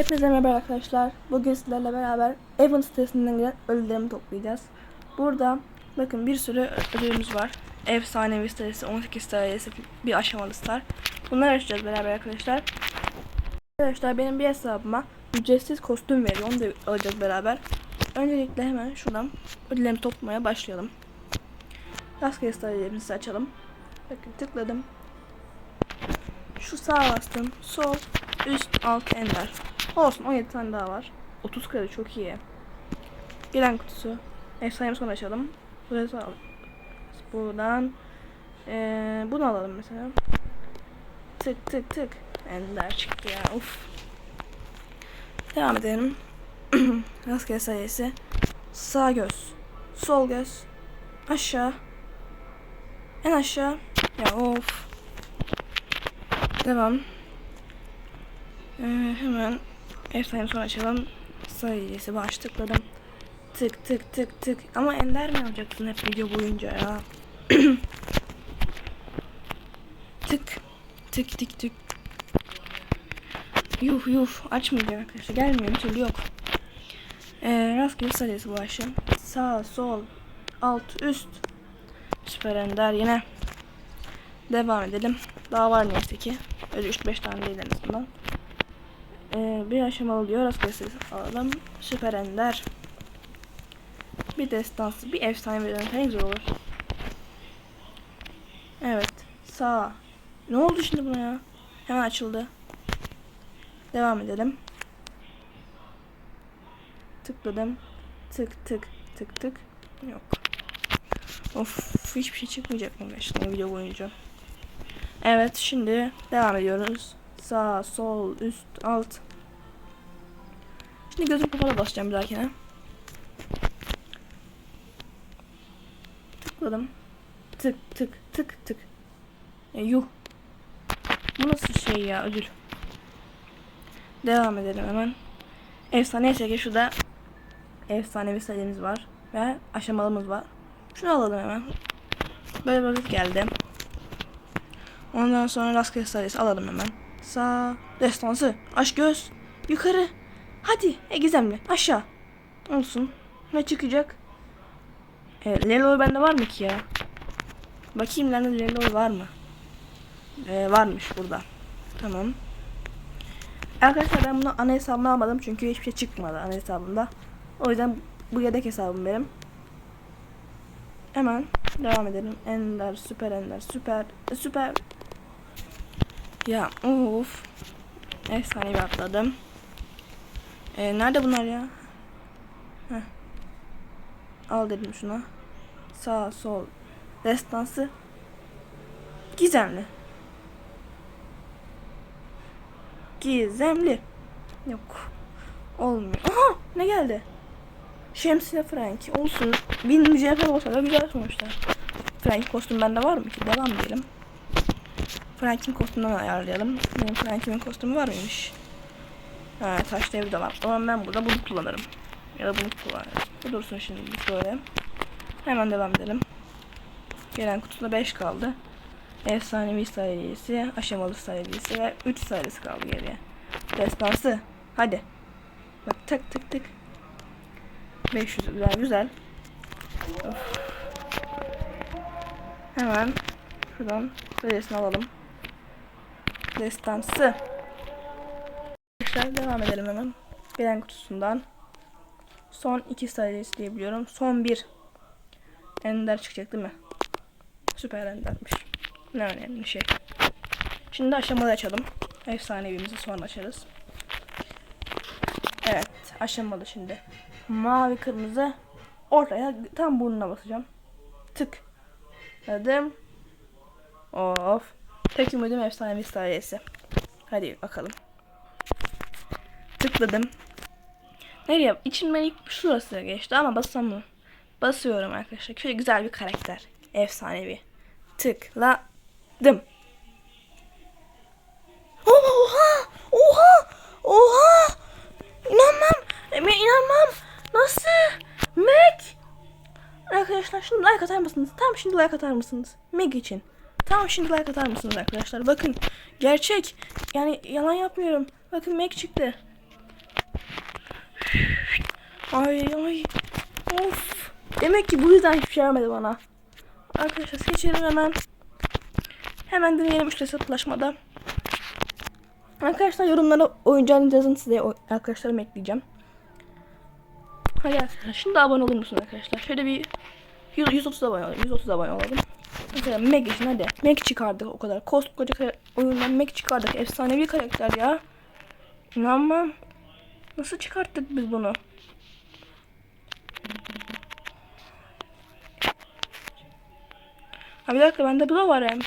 Hepinize merhaba arkadaşlar. Bugün sizlerle beraber Event sitesinden gelen ödüllerimi toplayacağız. Burada bakın bir sürü ödülümüz var. Efsanevi sitesi, 18 sitesi, bir aşamalı star. Bunları açacağız beraber arkadaşlar. Arkadaşlar benim bir hesabıma ücretsiz kostüm veriyor. Onu da alacağız beraber. Öncelikle hemen şuradan ödüllerimi toplamaya başlayalım. Rastgele sitelerimizi açalım. Bakın tıkladım. Şu sağa bastım. Sol, üst, alt, ender. Olsun 17 tane daha var. 30 kredi çok iyi. Gelen kutusu. Efsanemiz sonra açalım. Burası al. Buradan ee, bunu alalım mesela. Tık tık tık. Ender çıktı ya. Uf. Devam edelim. Rastgele sayısı. Sağ göz. Sol göz. Aşağı. En aşağı. Ya of. Devam. Ee, hemen efsane sonra açalım. Sayısı baş tıkladım. Tık tık tık tık. Ama ender mi alacaksın hep video boyunca ya? tık. Tık tık tık. Yuh yuh. Açmayacak arkadaşlar. Gelmiyor bir türlü yok. Ee, rastgele sayısı başım. Sağ, sol, alt, üst. Süper ender yine. Devam edelim. Daha var neyse ki. Öyle 3-5 tane değil en azından. Ee, bir aşamalı diyor. Rastgele alalım. Süper ender. Bir destansı, bir efsane veren güzel olur. Evet. Sağ. Ne oldu şimdi buna ya? Hemen açıldı. Devam edelim. Tıkladım. Tık tık tık tık. Yok. Of hiçbir şey çıkmayacak mı gerçekten video boyunca. Evet şimdi devam ediyoruz. Sağ, sol, üst, alt. Şimdi gözüm kapalı basacağım bir dahakine. Tıkladım. Tık tık tık tık. Ya yuh. Bu nasıl şey ya ödül. Devam edelim hemen. Efsane neyse ki şurada efsanevi sayımız var. Ve aşamalımız var. Şunu alalım hemen. Böyle bir geldi. Ondan sonra rastgele sayısı alalım hemen. Sağ. Destansı. Aç göz. Yukarı. Hadi. E. Aşağı. Olsun. Ne çıkacak? E, Leloy bende var mı ki ya? Bakayım nerede Leloy var mı? E, varmış burada. Tamam. Arkadaşlar ben bunu ana hesabıma almadım çünkü hiçbir şey çıkmadı ana hesabımda. O yüzden bu yedek hesabım benim. Hemen devam edelim. Ender, süper ender, süper, süper. Ya of. Efsane bir atladım. Ee, nerede bunlar ya? Heh. Al dedim şuna. Sağ, sol. Destansı. Gizemli. Gizemli. Yok. Olmuyor. Aha! Ne geldi? Şemsiye Frank. Olsun. Bin mücevher olsa da güzel sonuçta. Frank kostüm bende var mı ki? Devam diyelim. Frank'in kostümünü ayarlayalım. Benim Frank'imin kostümü var mıymış? Ha, taş devri de var. O zaman ben burada bunu kullanırım. Ya da bunu kullanırım. Bu dursun şimdi böyle. Hemen devam edelim. Gelen kutuda 5 kaldı. Efsanevi sayısı, aşamalı sayısı ve 3 sayısı kaldı geriye. Destansı. Hadi. Bak tık tık tık. 500 güzel güzel. Of. Hemen şuradan böylesini alalım. Destansı. Arkadaşlar devam edelim hemen. Gelen kutusundan. Son iki sayısı diyebiliyorum. Son bir. Ender çıkacak değil mi? Süper endermiş. Ne önemli şey. Şimdi aşamalı açalım. Efsanevimizi sonra açarız. Evet aşamalı şimdi. Mavi kırmızı ortaya tam burnuna basacağım. Tık. Dedim. Of. Tek ümidim efsanevi sayesi. Hadi bakalım. Tıkladım. Nereye? İçimden ilk şurası geçti ama basam mı? Basıyorum arkadaşlar. Şöyle güzel bir karakter. Efsanevi. Tıkladım. Oha! Oha! Oha! İnanmam. Ben inanmam. Nasıl? Meg! Arkadaşlar şimdi like atar mısınız? Tam şimdi like atar mısınız? Meg için. Tam şimdi like atar mısınız arkadaşlar? Bakın gerçek. Yani yalan yapmıyorum. Bakın Meg çıktı. Ay ay. Of. Demek ki bu yüzden hiçbir şey vermedi bana. Arkadaşlar seçelim hemen. Hemen deneyelim işte hesaplaşmada. Arkadaşlar yorumlara oyuncağınızı yazın size arkadaşlarımı ekleyeceğim. Hadi arkadaşlar şimdi abone olur musunuz arkadaşlar? Şöyle bir 100, 130 abone olalım. 130 abone olalım. Mesela Meg için hadi. Meg çıkardık o kadar. Koskoca oyundan Meg çıkardık. Efsanevi karakter ya. İnanmam. Nasıl çıkarttık biz bunu? Ha bir dakika bende da var hem.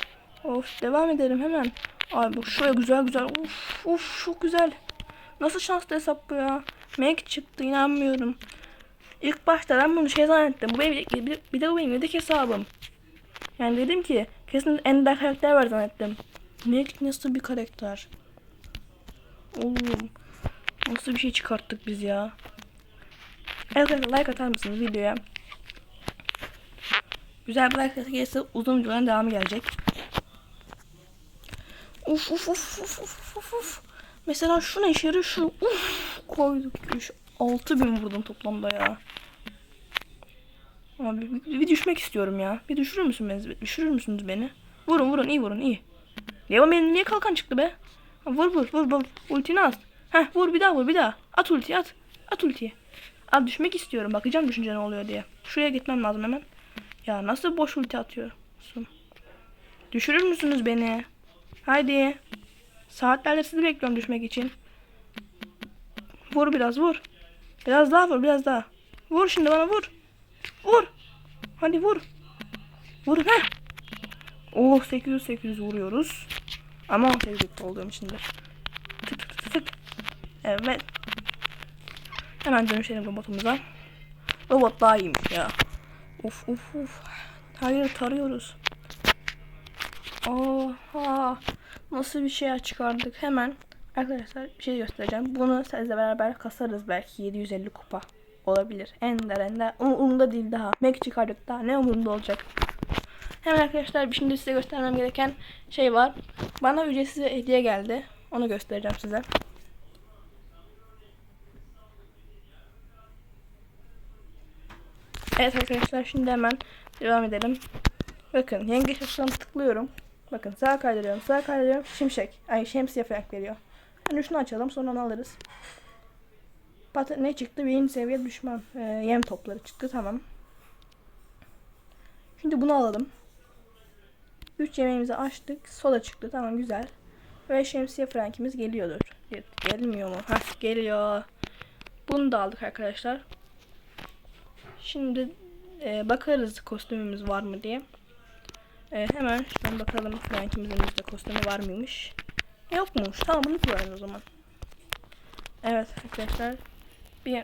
Of devam edelim hemen. Ay bu şöyle güzel güzel. Uf uf çok güzel. Nasıl şanslı hesap bu ya? Meg çıktı inanmıyorum. İlk başta ben bunu şey zannettim. Bu benim, bir, bir de bu benim yedek hesabım. Yani dedim ki kesin ender karakter var zannettim. Meg nasıl bir karakter? Oğlum nasıl bir şey çıkarttık biz ya? Arkadaşlar like atar mısınız videoya? Güzel bir like gelirse uzun videoların devamı gelecek. Uf uf uf uf uf uf uf. Mesela şu ne işe yarıyor şu uf koyduk 3 6000 vurdum toplamda ya. Abi bir, düşmek istiyorum ya. Bir düşürür müsün beni? Düşürür müsünüz beni? Vurun vurun iyi vurun iyi. Ya benim niye kalkan çıktı be? Vur vur vur vur. Ultini at. Heh vur bir daha vur bir daha. At ultiyi at. At ultiyi. At düşmek istiyorum. Bakacağım düşünce ne oluyor diye. Şuraya gitmem lazım hemen. Ya nasıl boş ulti atıyorsun? Düşürür müsünüz beni? Haydi. Saatlerdir sizi bekliyorum düşmek için. Vur biraz vur. Biraz daha vur biraz daha. Vur şimdi bana vur. Vur. Hadi vur. Vur heh. Oh 800 800 vuruyoruz. Ama 18 olduğum için de. Tık tık tık tık. Evet. Hemen dönüşelim robotumuza. Robot daha iyiymiş ya. Uf uf uf. Hayır tarıyoruz. Oha. Nasıl bir şey çıkardık hemen. Arkadaşlar bir şey göstereceğim. Bunu sizle beraber kasarız belki 750 kupa olabilir. Ender ender. Um- Umurumda değil daha. Meg çıkardık daha. Ne umurumda olacak. Hemen arkadaşlar bir şimdi size göstermem gereken şey var. Bana ücretsiz hediye geldi. Onu göstereceğim size. Evet arkadaşlar şimdi hemen devam edelim. Bakın yengeç açıdan tıklıyorum. Bakın sağ kaydırıyorum sağ kaydırıyorum. Şimşek. Ay şemsiye frank veriyor. Hani şunu açalım sonra onu alırız. Pat ne çıktı? Birinci seviye düşman. Ee, yem topları çıktı tamam. Şimdi bunu alalım. 3 yemeğimizi açtık. Soda çıktı. Tamam güzel. Ve şemsiye frankimiz geliyordur. Gel- Gelmiyor mu? Hah geliyor. Bunu da aldık arkadaşlar. Şimdi e, bakarız kostümümüz var mı diye. E, hemen şuradan bakalım frankimizin de kostümü var mıymış. Yokmuş. Tamam bunu kullanırız o zaman. Evet arkadaşlar. Bir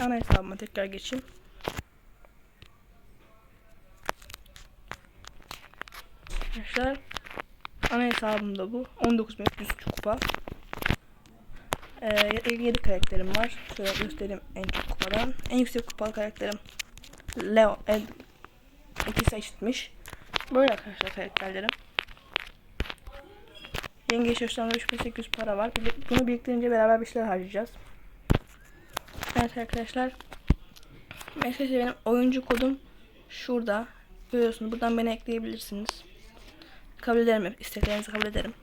ana hesabıma tekrar geçeyim. Arkadaşlar ana hesabımda bu. 19.300 kupa. Ee, 7 karakterim var. Şöyle göstereyim en çok kupadan. En yüksek kupalı karakterim Leo. Ed, ikisi eşitmiş. Böyle arkadaşlar karakterlerim. Yengeç yaşlarında 3800 para var. Bunu biriktirince beraber bir şeyler harcayacağız. Evet arkadaşlar. Mesela benim oyuncu kodum şurada. Görüyorsunuz. Buradan beni ekleyebilirsiniz. Kabul ederim. İsteklerinizi kabul ederim.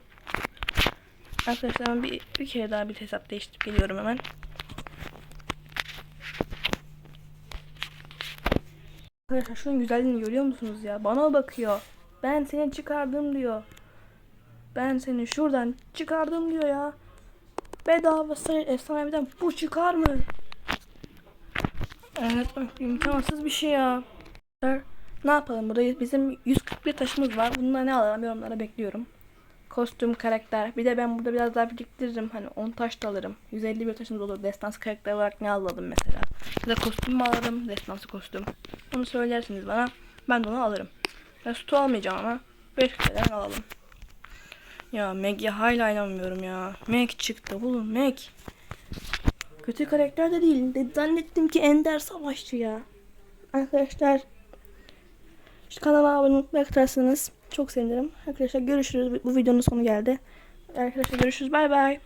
Arkadaşlar ben bir, bir kere daha bir hesap değiştirip geliyorum hemen. Arkadaşlar şunun güzelliğini görüyor musunuz ya? Bana bakıyor. Ben seni çıkardım diyor. Ben seni şuradan çıkardım diyor ya. Bedava sayı efsaneden bu çıkar mı? Evet imkansız bir şey ya. Ne yapalım burada bizim 141 taşımız var. Bundan ne alalım yorumlara bekliyorum. Kostüm, karakter. Bir de ben burada biraz daha biriktiririm. Hani 10 taş da alırım. 151 taşımız olur. Destans karakter olarak ne alalım mesela. Ya da kostüm mü alırım? Destansı kostüm. Bunu söylersiniz bana. Ben de onu alırım. Ben sütü almayacağım ama 5 TL'den alalım. Ya Meg'e hala inanmıyorum ya. Meg çıktı oğlum Meg. Kötü karakter de değil. De zannettim ki Ender Savaşçı ya. Arkadaşlar şu kanala abone olmayı atarsanız çok sevinirim. Arkadaşlar görüşürüz. Bu videonun sonu geldi. Arkadaşlar görüşürüz. Bay bay.